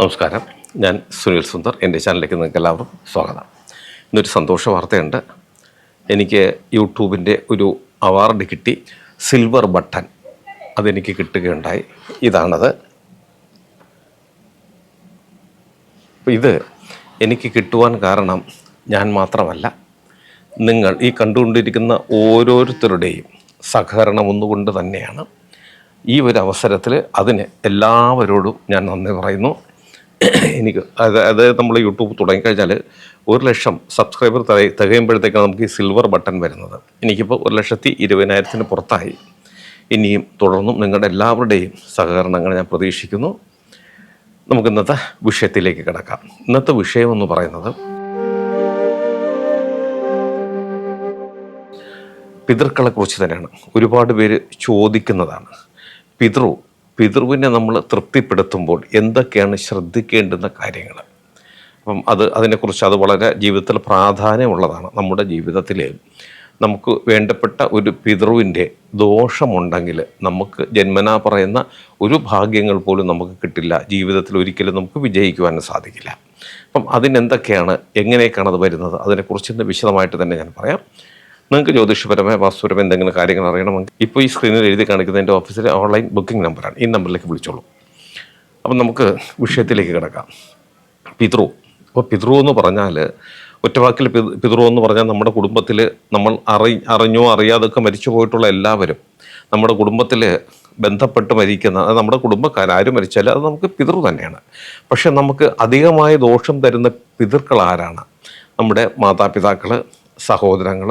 നമസ്കാരം. ഞാൻ സുനിൽ സുന്ദർ. എന്റെ ചാനലിലേക്ക് നിങ്ങൾക്ക് എല്ലാവർക്കും സ്വാഗതം. ഇന്നൊരു സന്തോഷ വാർത്തയുണ്ട്. എനിക്ക് യൂട്യൂബിന്റെ ഒരു അവാർഡ് കിട്ടി. സിൽവർ ബട്ടൺ അതെനിക്ക് കിട്ടുകയുണ്ടായി. ഇതാണത്. ഇത് എനിക്ക് കിട്ടുവാൻ കാരണം ഞാൻ മാത്രമല്ല. നിങ്ങൾ ഈ കണ്ടുകൊണ്ടിരിക്കുന്ന ഓരോരുത്തരുടെയും സഹകരണം ഒന്നുകൊണ്ട് തന്നെയാണ് ഈ ഒരു അവസരത്തിൽ അതിന് എല്ലാവരോടും ഞാൻ നന്ദി പറയുന്നു. എനിക്ക് അത് അത് നമ്മൾ യൂട്യൂബ് തുടങ്ങിക്കഴിഞ്ഞാൽ ഒരു ലക്ഷം സബ്സ്ക്രൈബർ തിക- തികയുമ്പോഴത്തേക്കാണ് നമുക്ക് ഈ സിൽവർ ബട്ടൺ വരുന്നത്. എനിക്കിപ്പോൾ ഒരു ലക്ഷത്തി ഇരുപതിനായിരത്തിന് പുറത്തായി. ഇനിയും തുടർന്നും നിങ്ങളുടെ എല്ലാവരുടെയും സഹകരണങ്ങൾ ഞാൻ പ്രതീക്ഷിക്കുന്നു. നമുക്ക് ഇന്നത്തെ വിഷയത്തിലേക്ക് കിടക്കാം. ഇന്നത്തെ വിഷയം എന്ന് പറയുന്നത് പിതൃക്കളെ കുറിച്ച് തന്നെയാണ്. ഒരുപാട് പേര് ചോദിക്കുന്നതാണ്. പിതൃ പിതൃവിനെ നമ്മൾ തൃപ്തിപ്പെടുത്തുമ്പോൾ എന്തൊക്കെയാണ് ശ്രദ്ധിക്കേണ്ടുന്ന കാര്യങ്ങൾ? അപ്പം അത് അതിനെക്കുറിച്ച് അത് വളരെ ജീവിതത്തിൽ പ്രാധാന്യമുള്ളതാണ് നമ്മുടെ ജീവിതത്തിൽ നമുക്ക് വേണ്ടപ്പെട്ട ഒരു പിതൃവിന്റെ ദോഷമുണ്ടെങ്കിൽ നമുക്ക് ജന്മനാ പറയുന്ന ഒരു ഭാഗ്യങ്ങൾ പോലും നമുക്ക് കിട്ടില്ല. ജീവിതത്തിൽ ഒരിക്കലും നമുക്ക് വിജയിക്കുവാനും സാധിക്കില്ല. അപ്പം അതിനെന്തൊക്കെയാണ് എങ്ങനെയൊക്കെയാണ് അത് വരുന്നത്? അതിനെക്കുറിച്ച് ഇന്ന് വിശദമായിട്ട് തന്നെ ഞാൻ പറയാം. നിങ്ങൾക്ക് ജ്യോതിഷപരമായ വാസ്തുപരമായ എന്തെങ്കിലും കാര്യങ്ങൾ അറിയണമെങ്കിൽ ഇപ്പോൾ ഈ സ്ക്രീനിൽ എഴുതി കാണിക്കുന്ന എന്റെ ഓഫീസിലെ ഓൺലൈൻ ബുക്കിംഗ് നമ്പറാണ് ഈ നമ്പറിലേക്ക് വിളിച്ചോളൂ. അപ്പം നമുക്ക് വിഷയത്തിലേക്ക് കിടക്കാം. പിതൃ. അപ്പോൾ പിതൃ എന്ന് പറഞ്ഞാൽ ഒറ്റവാക്കിൽ പിതൃ എന്ന് പറഞ്ഞാൽ നമ്മുടെ കുടുംബത്തിൽ നമ്മൾ അറി അറിഞ്ഞോ അറിയാതൊക്കെ മരിച്ചു പോയിട്ടുള്ള എല്ലാവരും നമ്മുടെ കുടുംബത്തിൽ ബന്ധപ്പെട്ട് മരിക്കുന്ന അത് നമ്മുടെ കുടുംബക്കാർ ആരും മരിച്ചാലും അത് നമുക്ക് പിതൃ തന്നെയാണ്. പക്ഷെ നമുക്ക് അധികമായ ദോഷം തരുന്ന പിതൃക്കൾ ആരാണ്? നമ്മുടെ മാതാപിതാക്കൾ സഹോദരങ്ങൾ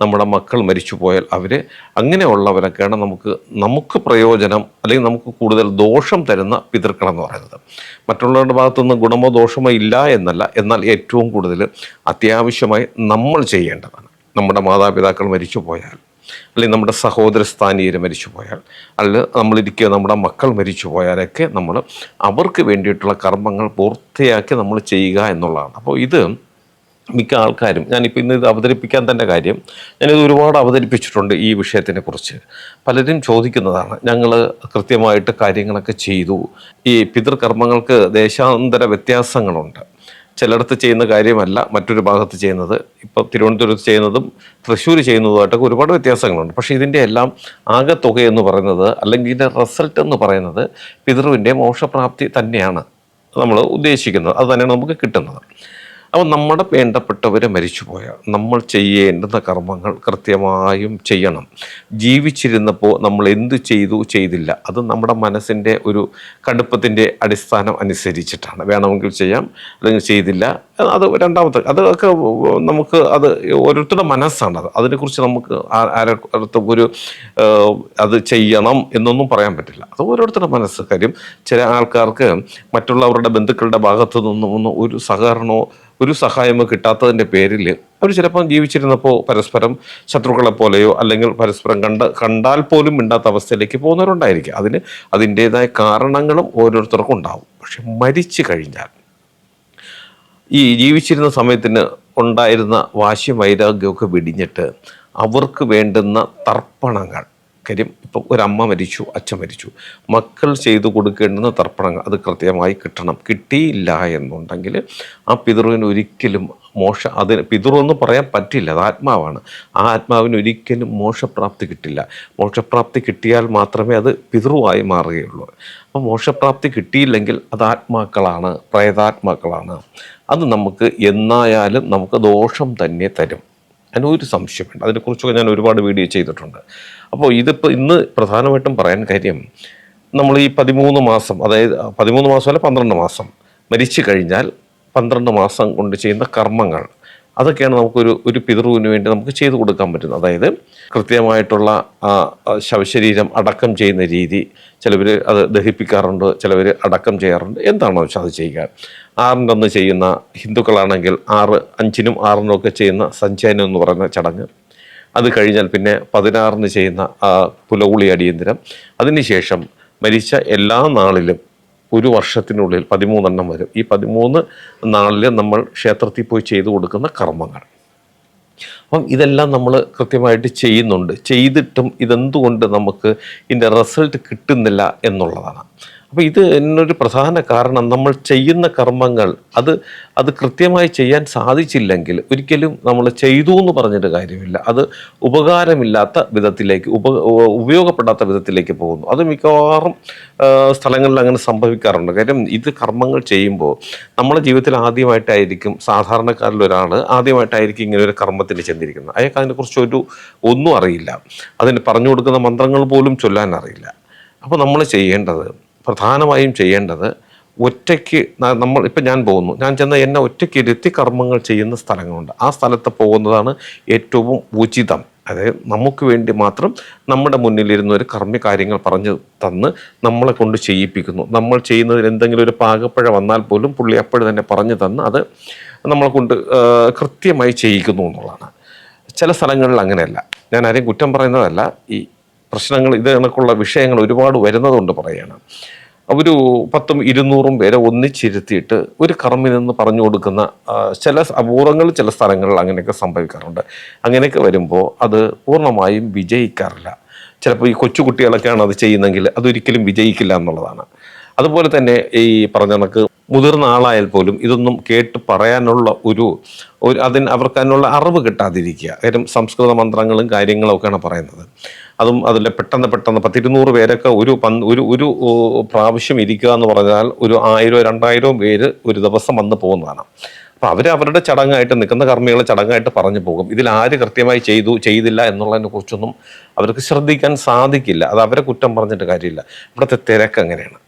നമ്മുടെ മക്കൾ മരിച്ചു പോയാൽ അവർ അങ്ങനെയുള്ളവരൊക്കെയാണ് നമുക്ക് നമുക്ക് പ്രയോജനം അല്ലെങ്കിൽ നമുക്ക് കൂടുതൽ ദോഷം തരുന്ന പിതൃക്കളെന്ന് പറയുന്നത്. മറ്റുള്ളവരുടെ ഭാഗത്തുനിന്ന് ഗുണമോ ദോഷമോ ഇല്ല എന്നല്ല. എന്നാൽ ഏറ്റവും കൂടുതൽ അത്യാവശ്യമായി നമ്മൾ ചെയ്യേണ്ടതാണ്. നമ്മുടെ മാതാപിതാക്കൾ മരിച്ചു പോയാൽ അല്ലെങ്കിൽ നമ്മുടെ സഹോദര സ്ഥാനീയർ മരിച്ചു പോയാൽ അല്ലെങ്കിൽ നമ്മളിരിക്കുക നമ്മുടെ മക്കൾ മരിച്ചു പോയാലൊക്കെ നമ്മൾ അവർക്ക് വേണ്ടിയിട്ടുള്ള കർമ്മങ്ങൾ പൂർത്തിയാക്കി നമ്മൾ ചെയ്യുക എന്നുള്ളതാണ്. അപ്പോൾ ഇത് മിക്ക ആൾക്കാരും ഞാനിപ്പോൾ ഇന്ന് ഇത് അവതരിപ്പിക്കാൻ തന്നെ കാര്യം ഞാനിത് ഒരുപാട് അവതരിപ്പിച്ചിട്ടുണ്ട് ഈ വിഷയത്തിനെ കുറിച്ച് പലരും ചോദിക്കുന്നതാണ് ഞങ്ങൾ കൃത്യമായിട്ട് കാര്യങ്ങളൊക്കെ ചെയ്തു. ഈ പിതൃകർമ്മങ്ങൾക്ക് ദേശാന്തര വ്യത്യാസങ്ങളുണ്ട്. ചിലയിടത്ത് ചെയ്യുന്ന കാര്യമല്ല മറ്റൊരു ഭാഗത്ത് ചെയ്യുന്നത്. ഇപ്പോൾ തിരുവനന്തപുരത്ത് ചെയ്യുന്നതും തൃശ്ശൂർ ചെയ്യുന്നതുമായിട്ടൊക്കെ ഒരുപാട് വ്യത്യാസങ്ങളുണ്ട്. പക്ഷേ ഇതിന്റെ എല്ലാം ആകെ തുക എന്ന് പറയുന്നത് അല്ലെങ്കിൽ ഇതിന്റെ റിസൾട്ട് എന്ന് പറയുന്നത് പിതൃവിന്റെ മോക്ഷപ്രാപ്തി തന്നെയാണ് നമ്മൾ ഉദ്ദേശിക്കുന്നത്. അത് തന്നെയാണ് നമുക്ക് കിട്ടുന്നത്. അപ്പോൾ നമ്മുടെ വേണ്ടപ്പെട്ടവർ മരിച്ചുപോയ. നമ്മൾ ചെയ്യേണ്ടുന്ന കർമ്മങ്ങൾ കൃത്യമായും ചെയ്യണം. ജീവിച്ചിരുന്നപ്പോൾ നമ്മൾ എന്ത് ചെയ്തു ചെയ്തില്ല. അത് നമ്മുടെ മനസ്സിന്റെ ഒരു കടുപ്പത്തിന്റെ അടിസ്ഥാനം അനുസരിച്ചിട്ടാണ്. വേണമെങ്കിൽ ചെയ്യാം അല്ലെങ്കിൽ ചെയ്തില്ല. അത് രണ്ടാമത്തെ അതൊക്കെ നമുക്ക് അത് ഓരോരുത്തരുടെ മനസ്സാണ് അത്. അതിനെക്കുറിച്ച് നമുക്ക് ആ- ആരടുത്തും ഒരു അത് ചെയ്യണം എന്നൊന്നും പറയാൻ പറ്റില്ല. അത് ഓരോരുത്തരുടെ മനസ്സ്. കാര്യം ചില ആൾക്കാർക്ക് മറ്റുള്ളവരുടെ ബന്ധുക്കളുടെ ഭാഗത്തു നിന്നും ഒരു സഹകരണമോ ഒരു സഹായമോ കിട്ടാത്തതിന്റെ പേരിൽ അവർ ചിലപ്പോൾ ജീവിച്ചിരുന്നപ്പോൾ പരസ്പരം ശത്രുക്കളെ പോലെയോ അല്ലെങ്കിൽ പരസ്പരം കണ്ട കണ്ടാൽ പോലും മിണ്ടാത്ത അവസ്ഥയിലേക്ക് പോകുന്നവരുണ്ടായിരിക്കും. അതിന് അതിന്റേതായ കാരണങ്ങളും ഓരോരുത്തർക്കും ഉണ്ടാവും. പക്ഷെ മരിച്ചു കഴിഞ്ഞാൽ ഈ ജീവിച്ചിരുന്ന സമയത്തിന് ഉണ്ടായിരുന്ന വാശി വൈരാഗ്യമൊക്കെ വെടിഞ്ഞിട്ട് അവർക്ക് വേണ്ടുന്ന തർപ്പണങ്ങൾ കാര്യം ഇപ്പം ഒരമ്മ മരിച്ചു അച്ഛൻ മരിച്ചു. മക്കൾ ചെയ്തു കൊടുക്കേണ്ടുന്ന തർപ്പണങ്ങൾ അത് കൃത്യമായി കിട്ടണം. കിട്ടിയില്ല എന്നുണ്ടെങ്കിൽ ആ പിതൃവിന് ഒരിക്കലും മോശ അതിന് പിതൃവെന്ന് പറയാൻ പറ്റില്ല അത് ആത്മാവാണ്. ആ ആത്മാവിന് ഒരിക്കലും മോശപ്രാപ്തി കിട്ടില്ല. മോശപ്രാപ്തി കിട്ടിയാൽ മാത്രമേ അത് പിതൃവായി മാറുകയുള്ളൂ. അപ്പോൾ മോശപ്രാപ്തി കിട്ടിയില്ലെങ്കിൽ അത് ആത്മാക്കളാണ് പ്രേതാത്മാക്കളാണ്. അത് നമുക്ക് എന്നായാലും നമുക്ക് ദോഷം തന്നെ തരും. അതിനൊരു സംശയമുണ്ട്. അതിനെക്കുറിച്ചൊക്കെ ഞാൻ ഒരുപാട് വീഡിയോ ചെയ്തിട്ടുണ്ട്. അപ്പോൾ ഇതിപ്പോൾ ഇന്ന് പ്രധാനമായിട്ടും പറയാൻ കാര്യം നമ്മൾ ഈ പതിമൂന്ന് മാസം അതായത് പതിമൂന്ന് മാസം അല്ല പന്ത്രണ്ട് മാസം മരിച്ചു കഴിഞ്ഞാൽ പന്ത്രണ്ട് മാസം കൊണ്ട് ചെയ്യുന്ന കർമ്മങ്ങൾ അതൊക്കെയാണ് നമുക്കൊരു ഒരു പിതൃവിന് വേണ്ടി നമുക്ക് ചെയ്തു കൊടുക്കാൻ പറ്റുന്നത്. അതായത് കൃത്യമായിട്ടുള്ള ശവശരീരം അടക്കം ചെയ്യുന്ന രീതി. ചിലവർ അത് ദഹിപ്പിക്കാറുണ്ട് ചിലവർ അടക്കം ചെയ്യാറുണ്ട്. എന്താണോ വെച്ചാൽ അത് ചെയ്യുക. ആറിന്റെ അന്ന് ചെയ്യുന്ന ഹിന്ദുക്കളാണെങ്കിൽ ആറ് അഞ്ചിനും ആറിനും ചെയ്യുന്ന സഞ്ചയനം എന്ന് പറയുന്ന ചടങ്ങ്. അത് കഴിഞ്ഞാൽ പിന്നെ പതിനാറിന് ചെയ്യുന്ന പുലകുളി അടിയന്തരം. അതിനുശേഷം മരിച്ച എല്ലാ നാളിലും ഒരു വർഷത്തിനുള്ളിൽ പതിമൂന്നെണ്ണം വരും. ഈ പതിമൂന്ന് നാളിൽ നമ്മൾ ക്ഷേത്രത്തിൽ പോയി ചെയ്തു കൊടുക്കുന്ന കർമ്മങ്ങൾ. അപ്പം ഇതെല്ലാം നമ്മൾ കൃത്യമായിട്ട് ചെയ്യുന്നുണ്ട്. ചെയ്തിട്ടും ഇതെന്തുകൊണ്ട് നമുക്ക് ഇതിന്റെ റിസൾട്ട് കിട്ടുന്നില്ല എന്നുള്ളതാണ്. അപ്പോൾ ഇത് എന്നൊരു പ്രധാന കാരണം നമ്മൾ ചെയ്യുന്ന കർമ്മങ്ങൾ അത് അത് കൃത്യമായി ചെയ്യാൻ സാധിച്ചില്ലെങ്കിൽ ഒരിക്കലും നമ്മൾ ചെയ്തു എന്ന് പറഞ്ഞിട്ട് കാര്യമില്ല. അത് ഉപകാരമില്ലാത്ത വിധത്തിലേക്ക് ഉപ ഉപയോഗപ്പെടാത്ത വിധത്തിലേക്ക് പോകുന്നു. അത് മിക്കവാറും സ്ഥലങ്ങളിൽ അങ്ങനെ സംഭവിക്കാറുണ്ട്. കാര്യം ഇത് കർമ്മങ്ങൾ ചെയ്യുമ്പോൾ നമ്മുടെ ജീവിതത്തിൽ ആദ്യമായിട്ടായിരിക്കും സാധാരണക്കാരിൽ ഒരാൾ ആദ്യമായിട്ടായിരിക്കും ഇങ്ങനെ ഒരു കർമ്മത്തിന് ചെന്നിരിക്കുന്നത്. അയാൾക്ക് അതിനെക്കുറിച്ച് ഒരു ഒന്നും അറിയില്ല. അതിന് പറഞ്ഞു കൊടുക്കുന്ന മന്ത്രങ്ങൾ പോലും ചൊല്ലാൻ അറിയില്ല. അപ്പോൾ നമ്മൾ ചെയ്യേണ്ടത് പ്രധാനമായും ചെയ്യേണ്ടത് ഒറ്റയ്ക്ക് നമ്മൾ ഇപ്പം ഞാൻ പോകുന്നു. ഞാൻ ചെന്ന് എന്നെ ഒറ്റയ്ക്ക് ഇരുത്തി കർമ്മങ്ങൾ ചെയ്യുന്ന സ്ഥലങ്ങളുണ്ട്. ആ സ്ഥലത്ത് പോകുന്നതാണ് ഏറ്റവും ഉചിതം. അതായത് നമുക്ക് വേണ്ടി മാത്രം നമ്മുടെ മുന്നിലിരുന്ന ഒരു കർമ്മ കാര്യങ്ങൾ പറഞ്ഞു തന്ന് നമ്മളെ കൊണ്ട് ചെയ്യിപ്പിക്കുന്നു. നമ്മൾ ചെയ്യുന്നതിൽ എന്തെങ്കിലും ഒരു പാകപ്പഴ വന്നാൽ പോലും പുള്ളി അപ്പോഴും തന്നെ പറഞ്ഞു തന്ന് അത് നമ്മളെ കൊണ്ട് കൃത്യമായി ചെയ്യിക്കുന്നു എന്നുള്ളതാണ്. ചില സ്ഥലങ്ങളിൽ അങ്ങനെയല്ല. ഞാൻ ആരെയും കുറ്റം പറയുന്നതല്ല. ഈ പ്രശ്നങ്ങൾ ഇത് കണക്കുള്ള വിഷയങ്ങൾ ഒരുപാട് വരുന്നതുകൊണ്ട് പറയുകയാണ് ഒരു പത്തും ഇരുന്നൂറും പേരെ ഒന്നിച്ചിരുത്തിയിട്ട് ഒരു കർമ്മിൽ നിന്ന് പറഞ്ഞു കൊടുക്കുന്ന ചില അപൂർവങ്ങൾ ചില സ്ഥലങ്ങളിൽ അങ്ങനെയൊക്കെ സംഭവിക്കാറുണ്ട്. അങ്ങനെയൊക്കെ വരുമ്പോൾ അത് പൂർണമായും വിജയിക്കാറില്ല. ചിലപ്പോൾ ഈ കൊച്ചുകുട്ടികളൊക്കെയാണ് അത് ചെയ്യുന്നതെങ്കിൽ അതൊരിക്കലും വിജയിക്കില്ല എന്നുള്ളതാണ്. അതുപോലെ തന്നെ ഈ പറഞ്ഞ കണക്ക് മുതിർന്ന ആളായാൽ പോലും ഇതൊന്നും കേട്ട് പറയാനുള്ള ഒരു അതിന് അവർക്ക് അതിനുള്ള അറിവ് കിട്ടാതിരിക്കുക. കാര്യം സംസ്കൃത മന്ത്രങ്ങളും കാര്യങ്ങളൊക്കെയാണ് പറയുന്നത്. അതും അതിൽ പെട്ടെന്ന് പെട്ടെന്ന് പത്തിരുന്നൂറ് പേരൊക്കെ ഒരു പന്ത് ഒരു ഒരു പ്രാവശ്യം ഇരിക്കുക എന്ന് പറഞ്ഞാൽ ഒരു ആയിരോ രണ്ടായിരോ പേര് ഒരു ദിവസം വന്ന് പോകുന്നതാണ്. അപ്പോൾ അവർ അവരുടെ ചടങ്ങായിട്ട് നിൽക്കുന്ന കർമ്മികളെ ചടങ്ങായിട്ട് പറഞ്ഞു പോകും. ഇതിൽ ആര് കൃത്യമായി ചെയ്തു ചെയ്തില്ല എന്നുള്ളതിനെ കുറിച്ചൊന്നും അവർക്ക് ശ്രദ്ധിക്കാൻ സാധിക്കില്ല. അത് അവരെ കുറ്റം പറഞ്ഞിട്ട് കാര്യമില്ല. ഇവിടുത്തെ തിരക്ക് അങ്ങനെയാണ്.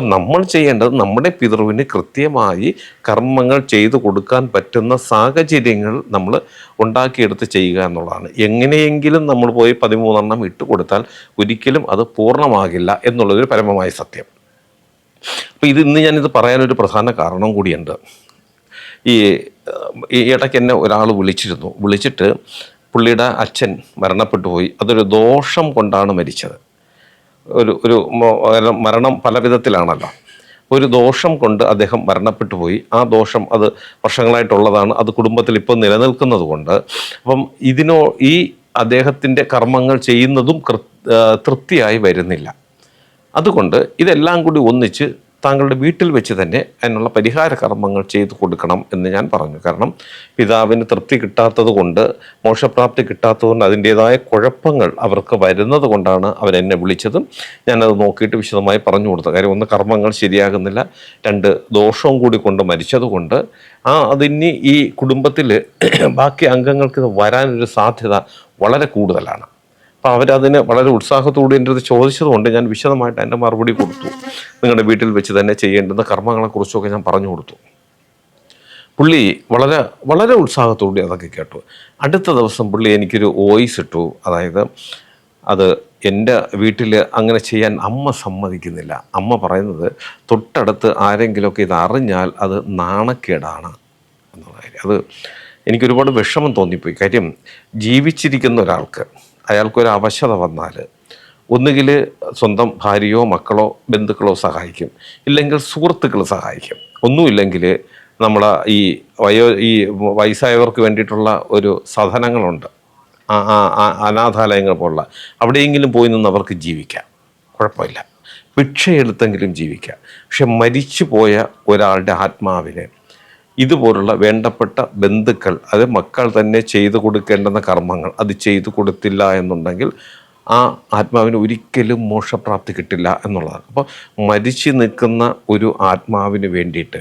അപ്പം നമ്മൾ ചെയ്യേണ്ടത് നമ്മുടെ പിതൃവിന് കൃത്യമായി കർമ്മങ്ങൾ ചെയ്തു കൊടുക്കാൻ പറ്റുന്ന സാഹചര്യങ്ങൾ നമ്മൾ ഉണ്ടാക്കിയെടുത്ത് ചെയ്യുക എന്നുള്ളതാണ്. എങ്ങനെയെങ്കിലും നമ്മൾ പോയി പതിമൂന്നെണ്ണം ഇട്ട് കൊടുത്താൽ ഒരിക്കലും അത് പൂർണമാകില്ല എന്നുള്ളതൊരു പരമമായ സത്യം. അപ്പോൾ ഇത് ഇന്ന് ഞാനിത് പറയാനൊരു പ്രധാന കാരണം കൂടിയുണ്ട്. ഈ ഈ ഇടയ്ക്ക് എന്നെ ഒരാൾ വിളിച്ചിരുന്നു. വിളിച്ചിട്ട് പുള്ളിയുടെ അച്ഛൻ മരണപ്പെട്ടു പോയി. അതൊരു ദോഷം കൊണ്ടാണ് മരിച്ചത്. ഒരു ഒരു മരണം പല വിധത്തിലാണല്ലോ. ഒരു ദോഷം കൊണ്ട് അദ്ദേഹം മരണപ്പെട്ടു പോയി. ആ ദോഷം അത് വർഷങ്ങളായിട്ടുള്ളതാണ്. അത് കുടുംബത്തിൽ ഇപ്പോൾ നിലനിൽക്കുന്നത് കൊണ്ട്. അപ്പം ഇതിനോ ഈ അദ്ദേഹത്തിന്റെ കർമ്മങ്ങൾ ചെയ്യുന്നതും തൃപ്തിയായി വരുന്നില്ല. അതുകൊണ്ട് ഇതെല്ലാം കൂടി ഒന്നിച്ച് താങ്കളുടെ വീട്ടിൽ വെച്ച് തന്നെ അതിനുള്ള പരിഹാര കർമ്മങ്ങൾ ചെയ്തു കൊടുക്കണം എന്ന് ഞാൻ പറഞ്ഞു. കാരണം പിതാവിന് തൃപ്തി കിട്ടാത്തത് കൊണ്ട് മോക്ഷപ്രാപ്തി കിട്ടാത്തതുകൊണ്ട് അതിന്റെതായ കുഴപ്പങ്ങൾ അവർക്ക് വരുന്നത് കൊണ്ടാണ് അവരെന്നെ വിളിച്ചതും ഞാനത് നോക്കിയിട്ട് വിശദമായി പറഞ്ഞു കൊടുത്തത്. കാര്യം ഒന്ന് കർമ്മങ്ങൾ ശരിയാകുന്നില്ല. രണ്ട് ദോഷവും കൂടി കൊണ്ട് മരിച്ചതുകൊണ്ട് ആ അതിനി ഈ കുടുംബത്തിൽ ബാക്കി അംഗങ്ങൾക്ക് ഇത് വരാനൊരു സാധ്യത വളരെ കൂടുതലാണ്. അപ്പോൾ അവരതിന് വളരെ ഉത്സാഹത്തോടെ എന്റെ അടുത്ത് ചോദിച്ചതുകൊണ്ട് ഞാൻ വിശദമായിട്ട് എന്റെ മറുപടി കൊടുത്തു. നിങ്ങളുടെ വീട്ടിൽ വെച്ച് തന്നെ ചെയ്യേണ്ടുന്ന കർമ്മങ്ങളെക്കുറിച്ചൊക്കെ ഞാൻ പറഞ്ഞു കൊടുത്തു. പുള്ളി വളരെ വളരെ ഉത്സാഹത്തോടെ അതൊക്കെ കേട്ടു. അടുത്ത ദിവസം പുള്ളി എനിക്കൊരു വോയിസ് ഇട്ടു. അതായത് അത് എന്റെ വീട്ടിൽ അങ്ങനെ ചെയ്യാൻ അമ്മ സമ്മതിക്കുന്നില്ല. അമ്മ പറയുന്നത് തൊട്ടടുത്ത് ആരെങ്കിലുമൊക്കെ ഇത് അറിഞ്ഞാൽ അത് നാണക്കേടാണ്. എന്നുള്ള കാര്യം അത് എനിക്കൊരുപാട് വിഷമം തോന്നിപ്പോയി. കാര്യം ജീവിച്ചിരിക്കുന്ന ഒരാൾക്ക് അയാൾക്കൊരു അവശത വന്നാൽ ഒന്നുകിൽ സ്വന്തം ഭാര്യയോ മക്കളോ ബന്ധുക്കളോ സഹായിക്കും. ഇല്ലെങ്കിൽ സുഹൃത്തുക്കൾ സഹായിക്കും. ഒന്നുമില്ലെങ്കിൽ നമ്മൾ ഈ വയോ ഈ വയസ്സായവർക്ക് വേണ്ടിയിട്ടുള്ള ഒരു സാധനങ്ങളുണ്ട്. അനാഥാലയങ്ങൾ പോലുള്ള. അവിടെയെങ്കിലും പോയി നിന്ന് അവർക്ക് ജീവിക്കാം. കുഴപ്പമില്ല. ഭിക്ഷയെടുത്തെങ്കിലും ജീവിക്കാം. പക്ഷെ മരിച്ചു പോയ ഒരാളുടെ ആത്മാവിനെ ഇതുപോലുള്ള വേണ്ടപ്പെട്ട ബന്ധുക്കൾ അത് മക്കൾ തന്നെ ചെയ്തു കൊടുക്കേണ്ടുന്ന കർമ്മങ്ങൾ അത് ചെയ്തു കൊടുത്തില്ല എന്നുണ്ടെങ്കിൽ ആ ആത്മാവിന് ഒരിക്കലും മോക്ഷപ്രാപ്തി കിട്ടില്ല എന്നുള്ളതാണ്. അപ്പോൾ മരിച്ചു നിൽക്കുന്ന ഒരു ആത്മാവിന് വേണ്ടിയിട്ട്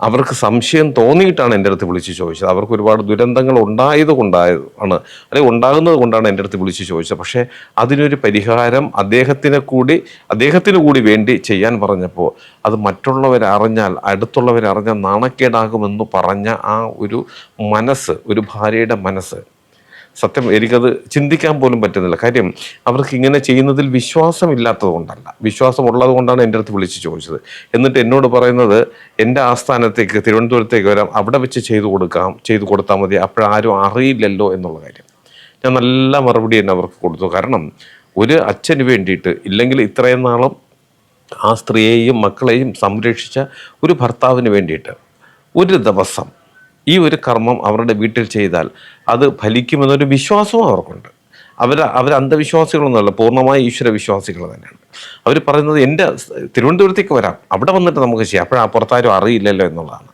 അവർക്ക് സംശയം തോന്നിയിട്ടാണ് എന്റെ അടുത്ത് വിളിച്ച് ചോദിച്ചത്. അവർക്ക് ഒരുപാട് ദുരന്തങ്ങൾ ഉണ്ടായത് കൊണ്ടായതാണ് അല്ലെങ്കിൽ ഉണ്ടാകുന്നത് കൊണ്ടാണ് എന്റെ അടുത്ത് വിളിച്ച് ചോദിച്ചത്. പക്ഷേ അതിനൊരു പരിഹാരം അദ്ദേഹത്തിനെ കൂടി അദ്ദേഹത്തിന് കൂടി വേണ്ടി ചെയ്യാൻ പറഞ്ഞപ്പോൾ അത് മറ്റുള്ളവരറിഞ്ഞാൽ അടുത്തുള്ളവരറിഞ്ഞാൽ നാണക്കേടാകുമെന്ന് പറഞ്ഞ ആ ഒരു മനസ്സ് ഒരു ഭാര്യയുടെ മനസ്സ് സത്യം എനിക്കത് ചിന്തിക്കാൻ പോലും പറ്റുന്നില്ല. കാര്യം അവർക്ക് ഇങ്ങനെ ചെയ്യുന്നതിൽ വിശ്വാസമില്ലാത്തത് കൊണ്ടല്ല. വിശ്വാസമുള്ളത് കൊണ്ടാണ് എന്റെ അടുത്ത് വിളിച്ച് ചോദിച്ചത്. എന്നിട്ട് എന്നോട് പറയുന്നത് എന്റെ ആസ്ഥാനത്തേക്ക് തിരുവനന്തപുരത്തേക്ക് വരാം അവിടെ വെച്ച് ചെയ്തു കൊടുക്കാം ചെയ്തു കൊടുത്താൽ മതി. അപ്പോഴാരും അറിയില്ലല്ലോ എന്നുള്ള കാര്യം. ഞാൻ നല്ല മറുപടി തന്നെ അവർക്ക് കൊടുത്തു. കാരണം ഒരു അച്ഛന് വേണ്ടിയിട്ട് ഇല്ലെങ്കിൽ ഇത്രയും നാളും ആ സ്ത്രീയെയും മക്കളെയും സംരക്ഷിച്ച ഒരു ഭർത്താവിന് വേണ്ടിയിട്ട് ഒരു ദിവസം ഈ ഒരു കർമ്മം അവരുടെ വീട്ടിൽ ചെയ്താൽ അത് ഫലിക്കുമെന്നൊരു വിശ്വാസവും അവർക്കുണ്ട്. അവർ അവർ അന്ധവിശ്വാസികളൊന്നുമല്ല പൂർണമായ ഈശ്വര വിശ്വാസികൾ തന്നെയാണ്. അവർ പറയുന്നത് എന്റെ തിരുവനന്തപുരത്തേക്ക് വരാം അവിടെ വന്നിട്ട് നമുക്ക് ചെയ്യാം. അപ്പോഴാണ് പുറത്താരും അറിയില്ലല്ലോ എന്നുള്ളതാണ്.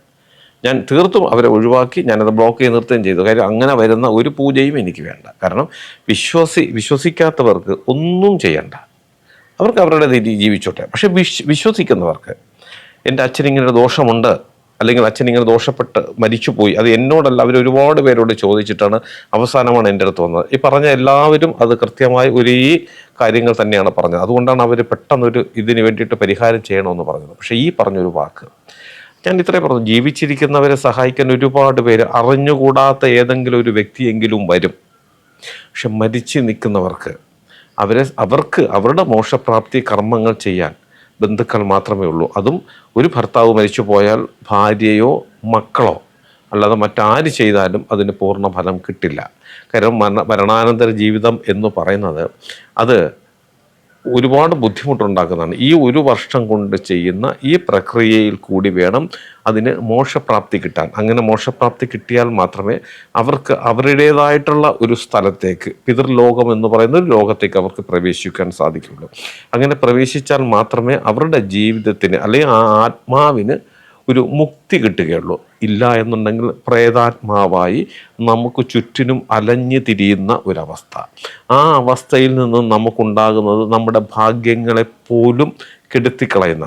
ഞാൻ തീർത്തും അവരെ ഒഴിവാക്കി ഞാനത് ബ്ലോക്ക് ചെയ്ത് നിർത്തുകയും ചെയ്തു. കാര്യം അങ്ങനെ വരുന്ന ഒരു പൂജയും എനിക്ക് വേണ്ട. കാരണം വിശ്വസി വിശ്വസിക്കാത്തവർക്ക് ഒന്നും ചെയ്യണ്ട. അവർക്ക് അവരുടെ രീതി ജീവിച്ചോട്ടെ. പക്ഷേ വിശ്വസിക്കുന്നവർക്ക് എന്റെ അച്ഛനിങ്ങനൊരു ദോഷമുണ്ട് അല്ലെങ്കിൽ അച്ഛൻ ഇങ്ങനെ ദോഷപ്പെട്ട് മരിച്ചുപോയി. അത് എന്നോടല്ല അവർ ഒരുപാട് പേരോട് ചോദിച്ചിട്ടാണ് അവസാനമാണ് എന്റെ അടുത്ത് വന്നത്. ഈ പറഞ്ഞ എല്ലാവരും അത് കൃത്യമായി ഒരേ കാര്യങ്ങൾ തന്നെയാണ് പറഞ്ഞത്. അതുകൊണ്ടാണ് അവർ പെട്ടെന്നൊരു ഇതിന് വേണ്ടിയിട്ട് പരിഹാരം ചെയ്യണമെന്ന് പറഞ്ഞത്. പക്ഷേ ഈ പറഞ്ഞൊരു വാക്ക് ഞാൻ ഇത്രേ പറഞ്ഞു. ജീവിച്ചിരിക്കുന്നവരെ സഹായിക്കാൻ ഒരുപാട് പേര് അറിഞ്ഞുകൂടാത്ത ഏതെങ്കിലും ഒരു വ്യക്തിയെങ്കിലും വരും. പക്ഷെ മരിച്ചു നിൽക്കുന്നവർക്ക് അവരെ അവർക്ക് അവരുടെ മോക്ഷപ്രാപ്തി കർമ്മങ്ങൾ ചെയ്യാൻ ബന്ധുക്കൾ മാത്രമേ ഉള്ളൂ. അതും ഒരു ഭർത്താവ് മരിച്ചു പോയാൽ ഭാര്യയോ മക്കളോ അല്ലാതെ മറ്റാര് ചെയ്താലും അതിന് പൂർണ ഫലം കിട്ടില്ല. കാരണം മരണാനന്തര ജീവിതം എന്ന് പറയുന്നത് അത് ഒരുപാട് ബുദ്ധിമുട്ടുണ്ടാക്കുന്നതാണ്. ഈ ഒരു വർഷം കൊണ്ട് ചെയ്യുന്ന ഈ പ്രക്രിയയിൽ കൂടി വേണം അതിന് മോശപ്രാപ്തി കിട്ടാൻ. അങ്ങനെ മോശപ്രാപ്തി കിട്ടിയാൽ മാത്രമേ അവർക്ക് അവരുടേതായിട്ടുള്ള ഒരു സ്ഥലത്തേക്ക് പിതൃലോകം എന്ന് പറയുന്ന ഒരു ലോകത്തേക്ക് അവർക്ക് പ്രവേശിക്കാൻ സാധിക്കുള്ളൂ. അങ്ങനെ പ്രവേശിച്ചാൽ മാത്രമേ അവരുടെ ജീവിതത്തിന് അല്ലെങ്കിൽ ആ ആത്മാവിന് ഒരു മുക്തി കിട്ടുകയുള്ളൂ. ഇല്ല എന്നുണ്ടെങ്കിൽ പ്രേതാത്മാവായി നമുക്ക് ചുറ്റിനും അലഞ്ഞു തിരിയുന്ന ഒരവസ്ഥ. ആ അവസ്ഥയിൽ നിന്ന് നമുക്കുണ്ടാകുന്നത് നമ്മുടെ ഭാഗ്യങ്ങളെ പോലും കെടുത്തിക്കളയുന്ന.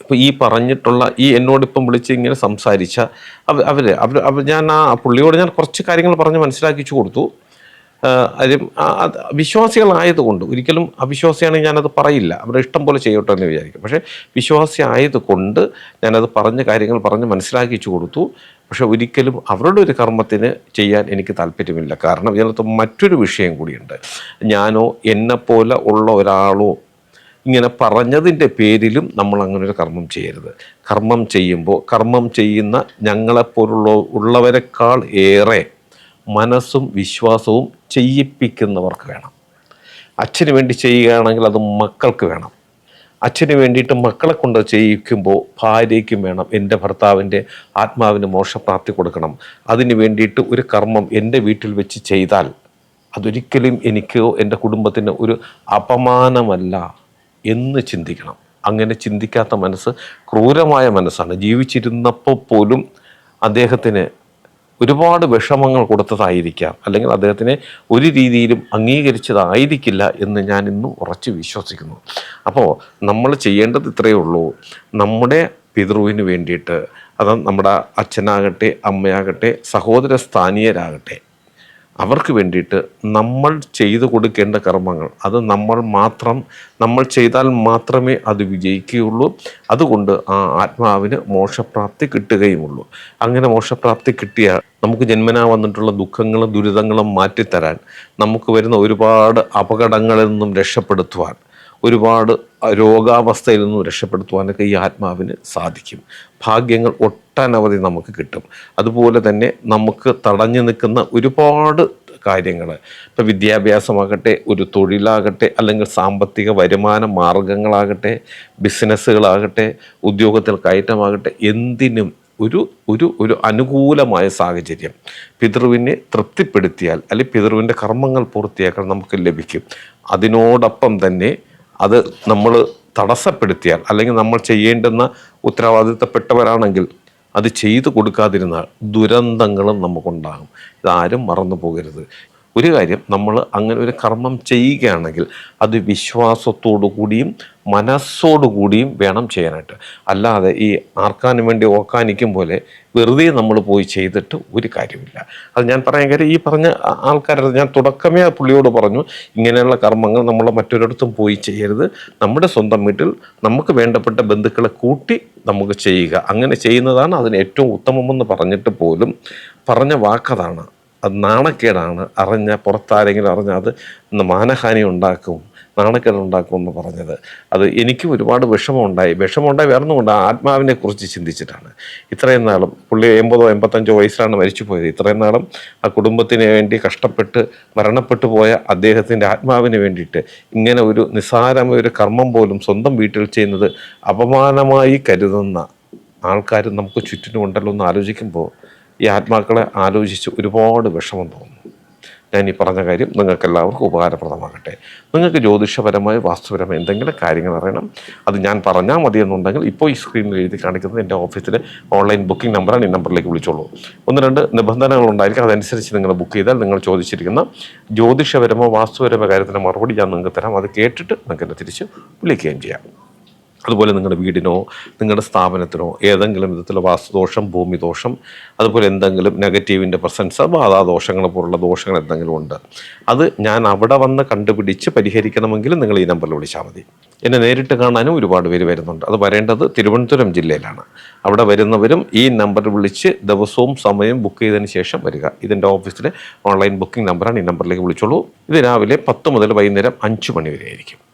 ഇപ്പോൾ ഈ പറഞ്ഞിട്ടുള്ള ഈ എന്നോടിപ്പം വിളിച്ച് ഇങ്ങനെ സംസാരിച്ച അവ അവർ അവർ അവർ ഞാൻ ആ പുള്ളിയോട് ഞാൻ കുറച്ച് കാര്യങ്ങൾ പറഞ്ഞ് മനസ്സിലാക്കിച്ചു കൊടുത്തു. ആഹ് കാര്യം ആ അത് വിശ്വാസികളായതുകൊണ്ട് ഒരിക്കലും അവിശ്വാസിയാണെങ്കിൽ ഞാനത് പറയില്ല. അവരുടെ ഇഷ്ടം പോലെ ചെയ്യട്ടെ എന്ന് വിചാരിക്കും. പക്ഷേ വിശ്വാസി ആയതുകൊണ്ട് ഞാനത് പറഞ്ഞ കാര്യങ്ങൾ പറഞ്ഞ് മനസ്സിലാക്കിച്ചു കൊടുത്തു. പക്ഷെ ഒരിക്കലും അവരുടെ ഒരു കർമ്മത്തിന് ചെയ്യാൻ എനിക്ക് താല്പര്യമില്ല. കാരണം ഇതിനകത്ത് മറ്റൊരു വിഷയം കൂടിയുണ്ട്. ഞാനോ എന്നെപ്പോലെ ഉള്ള ഒരാളോ ഇങ്ങനെ പറഞ്ഞതിന്റെ പേരിലും നമ്മൾ അങ്ങനെ ഒരു കർമ്മം ചെയ്യരുത്. കർമ്മം ചെയ്യുമ്പോൾ കർമ്മം ചെയ്യുന്ന ഞങ്ങളെപ്പോലുള്ള ഉള്ളവരെക്കാൾ ഏറെ മനസ്സും വിശ്വാസവും ചെയ്യിപ്പിക്കുന്നവർക്ക് വേണം. അച്ഛന് വേണ്ടി ചെയ്യുകയാണെങ്കിൽ അത് മക്കൾക്ക് വേണം. അച്ഛന് വേണ്ടിയിട്ട് മക്കളെ കൊണ്ട് ചെയ്യിക്കുമ്പോൾ ഭാര്യയ്ക്കും വേണം എന്റെ ഭർത്താവിന്റെ ആത്മാവിന് മോശപ്രാപ്തി കൊടുക്കണം. അതിന് വേണ്ടിയിട്ട് ഒരു കർമ്മം എന്റെ വീട്ടിൽ വെച്ച് ചെയ്താൽ അതൊരിക്കലും എനിക്കോ എന്റെ കുടുംബത്തിന് ഒരു അപമാനമല്ല എന്ന് ചിന്തിക്കണം. അങ്ങനെ ചിന്തിക്കാത്ത മനസ്സ് ക്രൂരമായ മനസ്സാണ്. ജീവിച്ചിരുന്നപ്പോൾ പോലും അദ്ദേഹത്തിന് ഒരുപാട് വിഷമങ്ങൾ കൊടുത്തതായിരിക്കാം. അല്ലെങ്കിൽ അദ്ദേഹത്തിനെ ഒരു രീതിയിലും അംഗീകരിച്ചതായിരിക്കില്ല എന്ന് ഞാൻ ഇന്നും ഉറച്ചു വിശ്വസിക്കുന്നു. അപ്പോൾ നമ്മൾ ചെയ്യേണ്ടത് ഇത്രയേ ഉള്ളൂ. നമ്മുടെ പിതൃവിന് വേണ്ടിയിട്ട് അത് നമ്മുടെ അച്ഛനാകട്ടെ അമ്മയാകട്ടെ സഹോദര സ്ഥാനീയരാകട്ടെ അവർക്ക് വേണ്ടിയിട്ട് നമ്മൾ ചെയ്തു കൊടുക്കേണ്ട കർമ്മങ്ങൾ. അത് നമ്മൾ മാത്രം നമ്മൾ ചെയ്താൽ മാത്രമേ അത് വിജയിക്കുകയുള്ളൂ. അതുകൊണ്ട് ആ ആത്മാവിന് മോക്ഷപ്രാപ്തി കിട്ടുകയുമുള്ളൂ. അങ്ങനെ മോക്ഷപ്രാപ്തി കിട്ടിയാൽ നമുക്ക് ജന്മനാ വന്നിട്ടുള്ള ദുഃഖങ്ങളും ദുരിതങ്ങളും മാറ്റിത്തരാൻ നമുക്ക് വരുന്ന ഒരുപാട് അപകടങ്ങളിൽ നിന്നും രക്ഷപ്പെടുത്തുവാൻ ഒരുപാട് രോഗാവസ്ഥയിൽ നിന്നും രക്ഷപ്പെടുത്തുവാനൊക്കെ ഈ ആത്മാവിന് സാധിക്കും. ഭാഗ്യങ്ങൾ ഒട്ടനവധി നമുക്ക് കിട്ടും. അതുപോലെ തന്നെ നമുക്ക് തടഞ്ഞു നിൽക്കുന്ന ഒരുപാട് കാര്യങ്ങൾ. ഇപ്പോൾ വിദ്യാഭ്യാസമാകട്ടെ ഒരു തൊഴിലാകട്ടെ അല്ലെങ്കിൽ സാമ്പത്തിക വരുമാന മാർഗങ്ങളാകട്ടെ ബിസിനസ്സുകളാകട്ടെ ഉദ്യോഗത്തിൽ കയറ്റമാകട്ടെ എന്തിനും ഒരു ഒരു ഒരു അനുകൂലമായ സാഹചര്യം. പിതൃവിനെ തൃപ്തിപ്പെടുത്തിയാൽ അല്ലെങ്കിൽ പിതൃവിന്റെ കർമ്മങ്ങൾ പൂർത്തിയാക്കാൻ നമുക്ക് ലഭിക്കും. അതിനോടൊപ്പം തന്നെ അത് നമ്മൾ തടസ്സപ്പെടുത്തിയാൽ അല്ലെങ്കിൽ നമ്മൾ ചെയ്യേണ്ടുന്ന ഉത്തരവാദിത്തപ്പെട്ടവരാണെങ്കിൽ അത് ചെയ്തു കൊടുക്കാതിരുന്നാൽ ദുരന്തങ്ങളും നമുക്കുണ്ടാകും. ഇതാരും മറന്നു പോകരുത്. ഒരു കാര്യം നമ്മൾ അങ്ങനെ ഒരു കർമ്മം ചെയ്യുകയാണെങ്കിൽ അത് വിശ്വാസത്തോടു കൂടിയും മനസ്സോടു കൂടിയും വേണം ചെയ്യാനായിട്ട്. അല്ലാതെ ഈ ആർക്കാനും വേണ്ടി ഓക്കാനിക്കും പോലെ വെറുതെ നമ്മൾ പോയി ചെയ്തിട്ട് ഒരു കാര്യമില്ല. അത് ഞാൻ പറയാൻ കാര്യം ഈ പറഞ്ഞ ആൾക്കാരുടെ ഞാൻ തുടക്കമേ ആ പുള്ളിയോട് പറഞ്ഞു ഇങ്ങനെയുള്ള കർമ്മങ്ങൾ നമ്മൾ മറ്റൊരിടത്തും പോയി ചെയ്യരുത്. നമ്മുടെ സ്വന്തം വീട്ടിൽ നമുക്ക് വേണ്ടപ്പെട്ട ബന്ധുക്കളെ കൂട്ടി നമുക്ക് ചെയ്യുക. അങ്ങനെ ചെയ്യുന്നതാണ് അതിന് ഏറ്റവും ഉത്തമമെന്ന് പറഞ്ഞിട്ട് പോലും പറഞ്ഞ വാക്കതാണ്. അത് നാണക്കേടാണ്. അറിഞ്ഞ പുറത്താരെങ്കിലും അറിഞ്ഞാൽ അത് മാനഹാനി ഉണ്ടാക്കും. നാണക്കേട് ഉണ്ടാക്കും എന്ന് പറഞ്ഞത്. അത് എനിക്കും ഒരുപാട് വിഷമമുണ്ടായി. വിഷമമുണ്ടായി വേറൊന്നുമുണ്ട്. ആത്മാവിനെ കുറിച്ച് ചിന്തിച്ചിട്ടാണ്. ഇത്രയും നാളും പുള്ളി എൺപതോ എൺപത്തഞ്ചോ വയസ്സിലാണ് മരിച്ചു പോയത്. ഇത്രയും നാളും ആ കുടുംബത്തിന് വേണ്ടി കഷ്ടപ്പെട്ട് മരണപ്പെട്ടു പോയ അദ്ദേഹത്തിന്റെ ആത്മാവിന് വേണ്ടിയിട്ട് ഇങ്ങനെ ഒരു നിസ്സാരമായ ഒരു കർമ്മം പോലും സ്വന്തം വീട്ടിൽ ചെയ്യുന്നത് അപമാനമായി കരുതുന്ന ആൾക്കാർ നമുക്ക് ചുറ്റിനുമുണ്ടല്ലോ എന്ന് ആലോചിക്കുമ്പോൾ ഈ ആത്മാക്കളെ ആലോചിച്ച് ഒരുപാട് വിഷമം തോന്നുന്നു ഞാൻ ഈ പറഞ്ഞ കാര്യം നിങ്ങൾക്ക് എല്ലാവർക്കും ഉപകാരപ്രദമാകട്ടെ. നിങ്ങൾക്ക് ജ്യോതിഷപരമായ വാസ്തുപരമായ എന്തെങ്കിലും കാര്യങ്ങൾ അറിയണം അത് ഞാൻ പറഞ്ഞാൽ മതി എന്നുണ്ടെങ്കിൽ ഇപ്പോൾ ഈ സ്ക്രീനിൽ എഴുതി കാണിക്കുന്നത് എന്റെ ഓഫീസിലെ ഓൺലൈൻ ബുക്കിംഗ് നമ്പറാണ് ഈ നമ്പറിലേക്ക് വിളിച്ചോളൂ. ഒന്ന് രണ്ട് നിബന്ധനകൾ ഉണ്ടായിരിക്കും അതനുസരിച്ച് നിങ്ങൾ ബുക്ക് ചെയ്താൽ നിങ്ങൾ ചോദിച്ചിരിക്കുന്ന ജ്യോതിഷപരമോ വാസ്തുപരമോ കാര്യത്തിന്റെ മറുപടി ഞാൻ നിങ്ങൾക്ക് തരാം. അത് കേട്ടിട്ട് നിങ്ങൾക്ക് എന്നെ തിരിച്ച് വിളിക്കുകയും ചെയ്യാം. അതുപോലെ നിങ്ങളുടെ വീടിനോ നിങ്ങളുടെ സ്ഥാപനത്തിനോ ഏതെങ്കിലും വിധത്തിലുള്ള വാസ്തുദോഷം ഭൂമിദോഷം അതുപോലെ എന്തെങ്കിലും നെഗറ്റീവിന്റെ പ്രസൻസ് ബാധാദോഷങ്ങൾ പോലുള്ള ദോഷങ്ങൾ എന്തെങ്കിലും ഉണ്ട് അത് ഞാൻ അവിടെ വന്ന് കണ്ടുപിടിച്ച് പരിഹരിക്കണമെങ്കിൽ നിങ്ങൾ ഈ നമ്പറിൽ വിളിച്ചാൽ മതി. എന്നെ നേരിട്ട് കാണാനും ഒരുപാട് പേര് വരുന്നുണ്ട്. അത് വരേണ്ടത് തിരുവനന്തപുരം ജില്ലയിലാണ്. അവിടെ വരുന്നവരും ഈ നമ്പറിൽ വിളിച്ച് ദിവസവും സമയം ബുക്ക് ചെയ്തതിന് ശേഷം വരിക. ഇതിന്റെ ഓഫീസിലെ ഓൺലൈൻ ബുക്കിംഗ് നമ്പറാണ് ഈ നമ്പറിലേക്ക് വിളിച്ചോളൂ. ഇത് രാവിലെ പത്ത് മുതൽ വൈകുന്നേരം അഞ്ച് മണി വരെ ആയിരിക്കും.